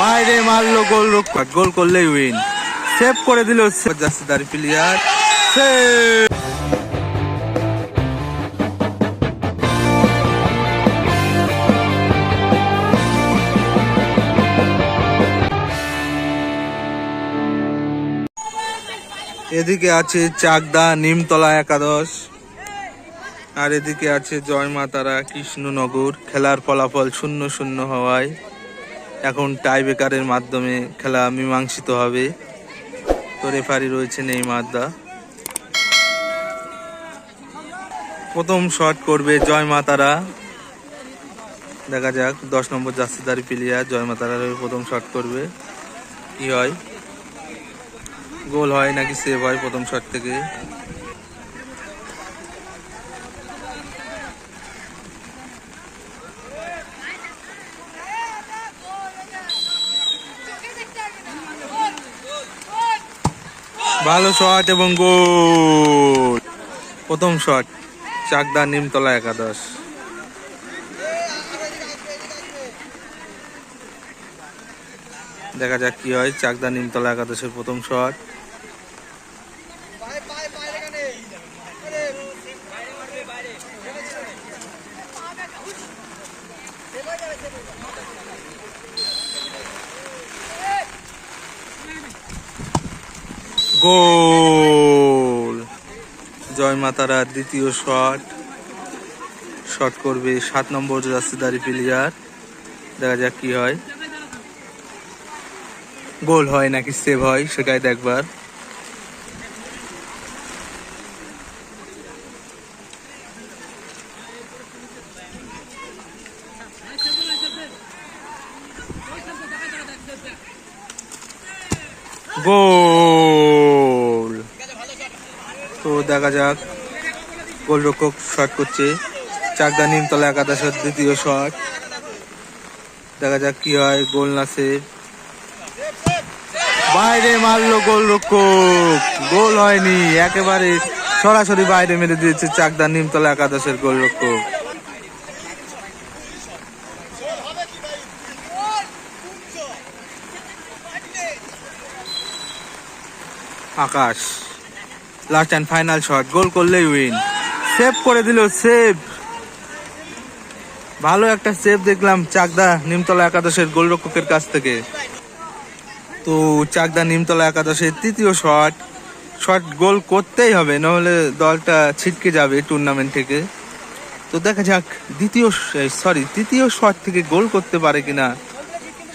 বাইরে মারলো গোল রক্ষক গোল করলেই উইন সেভ করে দিল জাস্তিদার প্লেয়ার সেভ এদিকে আছে চাকদা নিমতলা একাদশ। আর এদিকে আছে জয় মাতারা কৃষ্ণনগর। খেলার ফলাফল শূন্য শূন্য হওয়ায়। এখন টাই বেকারের মাধ্যমে খেলা মীমাংসিত হবে। তো রেফারি রয়েছেন এই মাদ্দা প্রথম শট করবে জয় মাতারা। দেখা যাক, দশ নম্বর জাস্তিদারি প্লেয়ার জয় মাতারার হয়ে প্রথম শট করবে। কি হয়? গোল হয় নাকি সেভ হয় প্রথম শট থেকে? ভালো শট এবং গোল প্রথম শট, চাকদা নিমতলা একাদশ। দেখা যাক কি হয়, চাকদা নিমতলা একাদশের প্রথম শট। গোল। জয় মাতারার দ্বিতীয় শট। শট করবে সাত নম্বর জাস্তিদারি প্লেয়ার। দেখা যাক কি হয়। গোল হয় নাকি সেভ হয়, সেটাই দেখবার। গোল। তো দেখা যাক। গোলরক্ষক শট করছে। চাকদা নিমতলা একাদশের দ্বিতীয় শট দেখা যাক কি হয়, গোল না বাইরে মারলো গোলরক্ষক। গোল হয়নি, একেবারে সরাসরি বাইরে মেরে দিয়েছে চাকদা নিমতলা একাদশের গোলরক্ষক। Akash. Last and final shot goal করলেই উইন সেভ করে দিল সেভ ভালো একটা সেভ দেখলাম চাকদা নিমতলা একাদশের গোলরক্ষকের কাছ থেকে। তো চাকদা নিমতলা একাদশের তৃতীয় শট শট গোল করতেই হবে, নাহলে দলটা ছিটকে যাবে টুর্নামেন্ট থেকে। তো দেখা যাক, দ্বিতীয় সরি তৃতীয় শট থেকে গোল করতে পারে কিনা,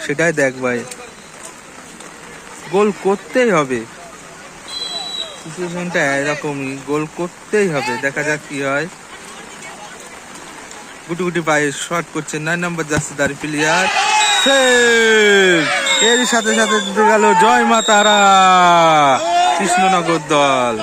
সেটাই দেখ ভাই। গোল করতেই হবে। সিচুয়েশনটা এরকমই গোল করতেই হবে। দেখা যাক কি হয়। গুটি গুটি পায়ে শট করছে। নয় নম্বর যাচ্ছে দাঁড়ি প্লেয়ার। এরই সাথে সাথে গেল জয় মাতারা। কৃষ্ণনগর দল।